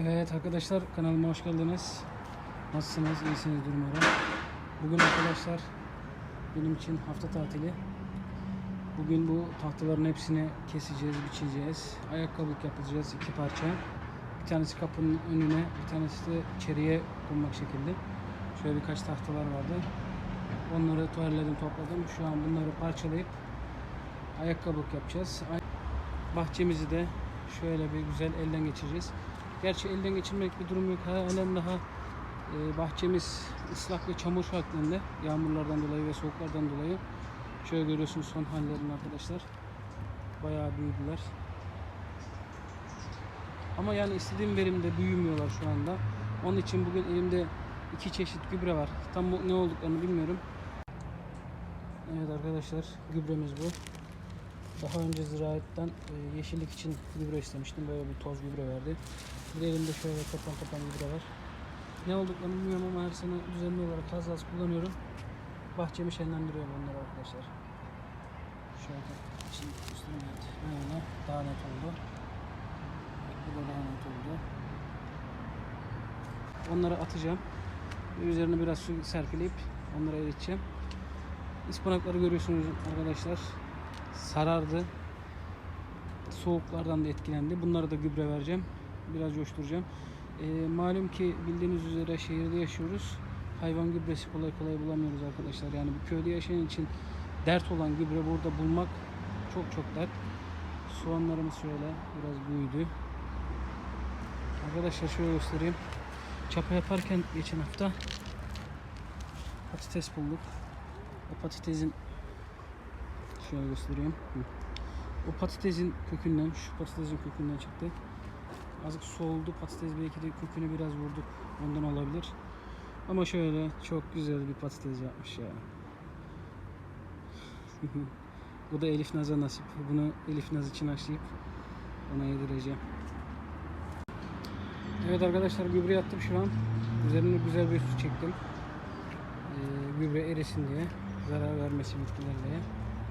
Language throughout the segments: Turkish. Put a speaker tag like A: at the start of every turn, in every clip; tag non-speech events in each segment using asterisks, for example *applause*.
A: Evet arkadaşlar kanalıma hoş geldiniz. Nasılsınız? İyisinizdir umarım. Bugün arkadaşlar benim için hafta tatili. Bugün bu tahtaların hepsini keseceğiz, biçeceğiz. Ayakkabılık yapacağız iki parça. Bir tanesi kapının önüne, bir tanesi de içeriye konmak şekilde. Şöyle birkaç tahtalar vardı. Onları tuvalledim, topladım. Şu an bunları parçalayıp ayakkabılık yapacağız. Bahçemizi de şöyle bir güzel elden geçireceğiz. Gerçi elden geçirmek bir durum yok. Halen daha e, bahçemiz ıslak ve çamur şeklinde. Yağmurlardan dolayı ve soğuklardan dolayı. Şöyle görüyorsunuz son hallerini arkadaşlar. Bayağı büyüdüler. Ama yani istediğim verimde büyümüyorlar şu anda. Onun için bugün elimde iki çeşit gübre var. Tam bu ne olduklarını bilmiyorum. Evet arkadaşlar gübremiz bu. Daha önce ziraatten e, yeşillik için gübre istemiştim. Böyle bir toz gübre verdi. Bir de elimde şöyle kapan kapan gübre var. Ne olduklarını bilmiyorum ama her sene düzenli olarak az az kullanıyorum. Bahçemi şenlendiriyor bunlar arkadaşlar. Şöyle şimdi göstereyim evet. Böyle daha net oldu. Bu da daha net oldu. Onları atacağım. Üzerine biraz su serpileyip onları eriteceğim. Ispanakları görüyorsunuz arkadaşlar. Sarardı. Soğuklardan da etkilendi. Bunlara da gübre vereceğim. Biraz coşturacağım. Ee, malum ki bildiğiniz üzere şehirde yaşıyoruz. Hayvan gübresi kolay kolay bulamıyoruz arkadaşlar. Yani bu köyde yaşayan için dert olan gübre burada bulmak çok çok dert. Soğanlarımız şöyle biraz büyüdü. Arkadaşlar şöyle göstereyim. Çapa yaparken geçen hafta patates bulduk. O patatesin şöyle göstereyim. O patatesin kökünden, şu patatesin kökünden çıktı. Azıcık soğudu patates belki de kökünü biraz vurduk. Ondan olabilir. Ama şöyle çok güzel bir patates yapmış ya. *laughs* Bu da Elif Naz'a nasip. Bunu Elif Naz için haşlayıp ona yedireceğim. Evet arkadaşlar gübre attım şu an. Üzerine güzel bir su çektim. Ee, gübre erisin diye. Zarar vermesin bitkilerle. diye.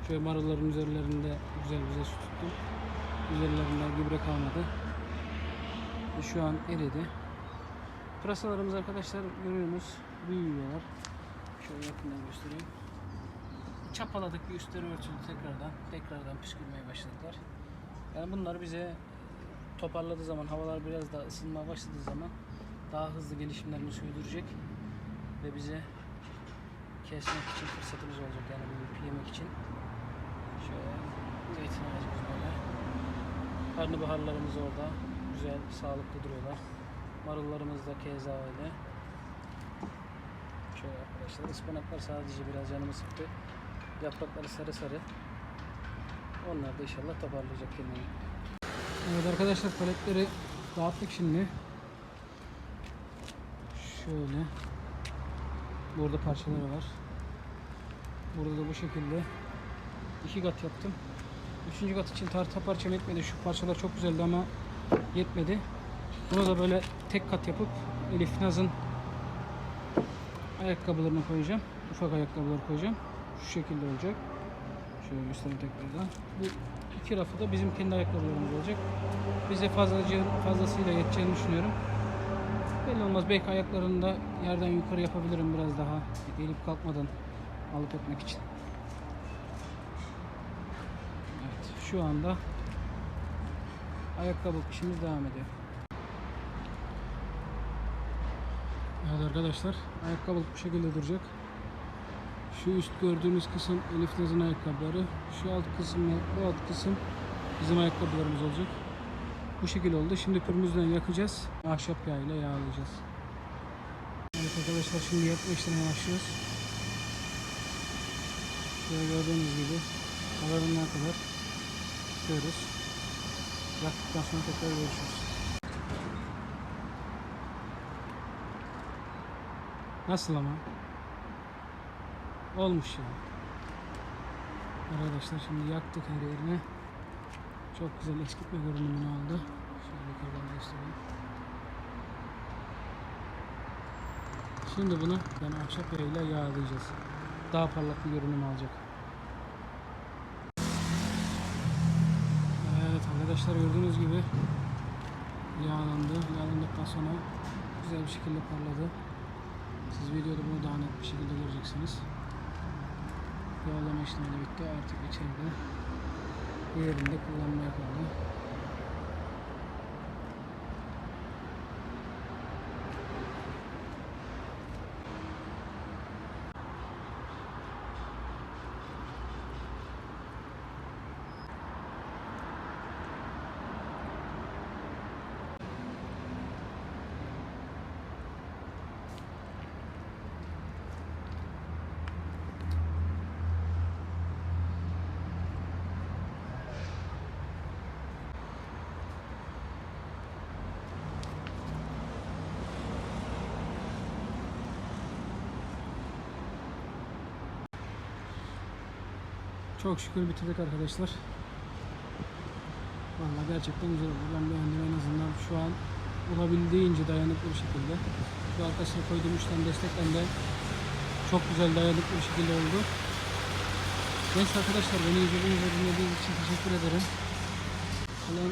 A: Şöyle marulların üzerlerinde güzel güzel su tuttum. Üzerlerinde gübre kalmadı. Şu an eridi. Pırasalarımız arkadaşlar görüyorsunuz büyüyorlar. Şöyle yakından göstereyim. Çapaladık bir üstleri örtüldü tekrardan. Tekrardan püskürmeye başladılar. Yani bunlar bize toparladığı zaman, havalar biraz daha ısınmaya başladığı zaman daha hızlı gelişimlerini sürdürecek ve bize kesmek için fırsatımız olacak yani bu yemek için. Şöyle zeytin ağacımız böyle. Karnabaharlarımız orada. Güzel, sağlıklı duruyorlar. Marullarımız da keza öyle. Şöyle arkadaşlar ıspanaklar sadece biraz canımı sıktı. Yaprakları sarı sarı. Onlar da inşallah toparlayacak kendini. Evet arkadaşlar paletleri dağıttık şimdi. Şöyle. Burada parçaları var. Burada da bu şekilde iki kat yaptım. Üçüncü kat için tarta parçam yetmedi. Şu parçalar çok güzeldi ama yetmedi. Bunu da böyle tek kat yapıp Elif Naz'ın ayakkabılarını koyacağım. Ufak ayakkabıları koyacağım. Şu şekilde olacak. Şöyle göstereyim tekrardan. Bu iki rafı da bizim kendi ayakkabılarımız olacak. Bize fazlaca, fazlasıyla yeteceğini düşünüyorum. Belli olmaz. Belki ayaklarını da yerden yukarı yapabilirim biraz daha. Eğilip kalkmadan alıp etmek için. Evet. Şu anda ayakkabı işimiz devam ediyor. Evet arkadaşlar. Ayakkabılık bu şekilde duracak. Şu üst gördüğünüz kısım Elif Naz'ın ayakkabıları. Şu alt kısım ve bu alt kısım bizim ayakkabılarımız olacak. Bu şekilde oldu. Şimdi pürmüzden yakacağız. Ahşap yağıyla yağlayacağız. Evet arkadaşlar şimdi yakma işlemine başlıyoruz. Şöyle gördüğünüz gibi kararına kadar tutuyoruz. Yaktıktan sonra tekrar görüşürüz. Nasıl ama? Olmuş ya. Arkadaşlar şimdi yaktık her yerine. Çok güzel eskitme görünümünü aldı. Şöyle yukarıdan göstereyim. Şimdi bunu yani ahşap yağıyla yağlayacağız. Daha parlak bir görünüm alacak. Arkadaşlar gördüğünüz gibi Yağlandı. Yağlandıktan sonra güzel bir şekilde parladı. Siz videoda bunu daha net bir şekilde göreceksiniz. Yağlama işlemi de bitti. Artık içeride yerinde kullanmaya kaldı. Çok şükür bitirdik arkadaşlar. Vallahi gerçekten güzel oldu. Ben beğendim en azından şu an olabildiğince dayanıklı bir şekilde. Şu arkasına koyduğum üç tane destekten de çok güzel dayanıklı bir şekilde oldu. Genç arkadaşlar beni izlediğiniz ve dinlediğiniz için teşekkür ederim. Kalan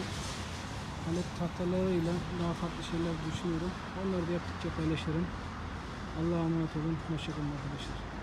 A: alet tahtalarıyla daha farklı şeyler düşünüyorum. Onları da yaptıkça paylaşırım. Allah'a emanet olun. Hoşçakalın arkadaşlar.